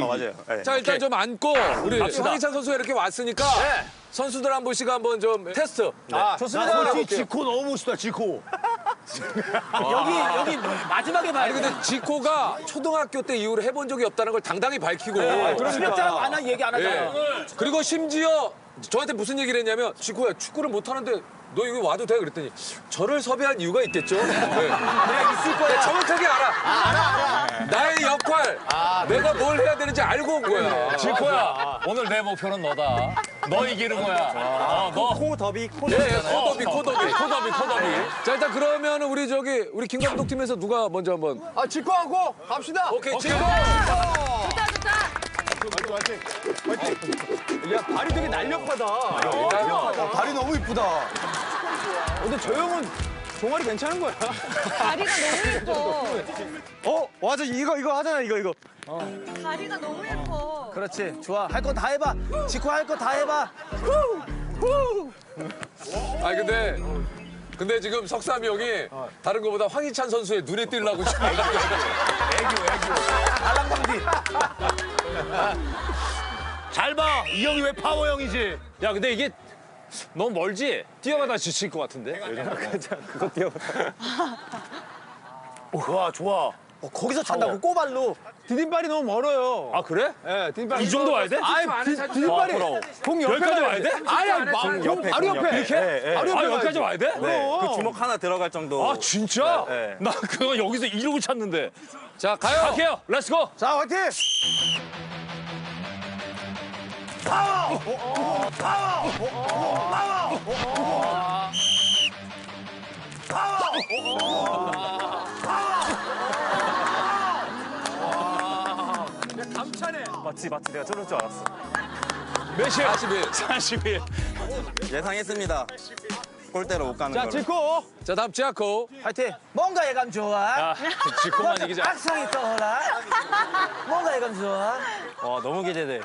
맞아요. 네. 자 일단 좀 앉고 우리 황희찬 선수가 이렇게 왔으니까 선수들 한 분씩 한번 좀 테스트. 아, 좋습니다. 한번 해볼게요. 지코 너무 멋있다, 지코. 여기 여기 마지막에 봐야 아니 근데 지코가 초등학교 때 이후로 해본 적이 없다는 걸 당당히 밝히고. 그러니까 안 하, 얘기 안 예. 하잖아. 그리고 심지어 저한테 무슨 얘기를 했냐면 지코야 축구를 못 하는데 너 여기 와도 돼 그랬더니 저를 섭외한 이유가 있겠죠. 네. 내가 있을 거야. 정확하게 알아. 나의 역할, 내가 뭘 해야 되는지 알고 온 거야. 지코야 오늘 내 목표는 너다. 너 이기는 거야. 어, 너. 코 더비 코 예, 더비. 예, 코더비, 코더비, 코더비, 코더비. 자, 일단 그러면 우리 저기 우리 김 감독 팀에서 누가 먼저 한번. 아, 지코하고 갑시다. 오케이, 지코. 좋다 좋다. 야, 발이 되게 날렵하다. 야, 발이 너무 이쁘다. 근데 저 형은 종아리 괜찮은 거야? 다리가 너무 예뻐. 어 맞아 이거 이거 하잖아 이거 이거. 다리가 너무 예뻐. 그렇지. 좋아. 할 거 다 해봐. 지코 할거 다 해봐. 아, 근데. 근데 지금 석삼이 형이 다른 거보다 황희찬 선수의 눈에 띄려고 지금. 잘 봐. 이 형이 왜 파워 형이지? 야 근데 이게 너무 멀지? 뛰어가다 지칠 것 같은데? 그거 뛰어. 좋아 좋아. 어, 거기서 찬다고 꼬발로. 디딤발이 너무 멀어요. 아 그래? 예, 디딤발. 이 정도 와야 돼? 아이, 디- 디딤발이 공 옆에 여기까지 와야 돼? 아야, 공 옆에, 바로 공 옆에. 옆에. 이렇게? 예, 예. 바로 옆에 아 여기까지. 와야 돼? 네. 그 주먹 하나 들어갈 정도. 아 진짜? 네, 네. 나 그거 여기서 이러고 찾는데. 자, 가요. 갈게요. 렛츠고. 자, 화이팅! 맞지 맞지 내가 저럴 줄 알았어. 몇이야? 41. 41. 예상했습니다. 골대로 못 가는 자, 거를. 지코. 자, 다음 지아코. 화이팅. 뭔가 예감 좋아. 아 지코만 이기자. 악성이 떠올라. 뭔가 예감 좋아. 와 너무 기대돼.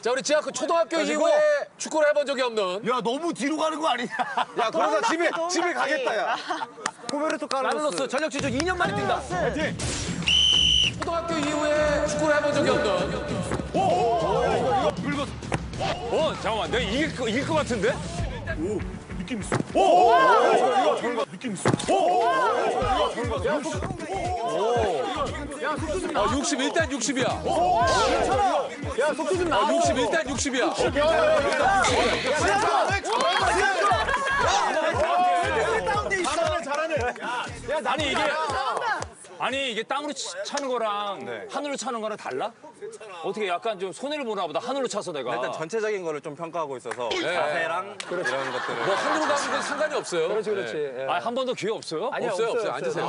자, 우리 지아코 초등학교 이후에 축구를 해본 적이 없는. 야, 너무 뒤로 가는 거 아니냐? 야, 그러다 집에, 집에 가겠다, 야. 코베르토 라블로스. 전력 지조 2년 만에 뛴다. 초등학교 이후에 축구를 해본 적이 없는. 어. 잠깐만 내가 이길 거 이길 것 같은데? 어, 60, 일단 60이야. 야, 속도 좀 어, 나. 60, 일단 60이야. 아니 이게 아니 이게 땅으로 치- 차는 거랑 하늘로 차는 거랑 달라? 어떻게 약간 좀 손해를 보나 보다 하늘로 차서 내가. 일단 전체적인 거를 좀 평가하고 있어서 자세랑 이런 것들을. 뭐 하늘로 가는 건 상관이 없어요. 그렇지, 그렇지. 예. 아한 번도 기회 없어요? 없어요, 없어요. 앉으세요.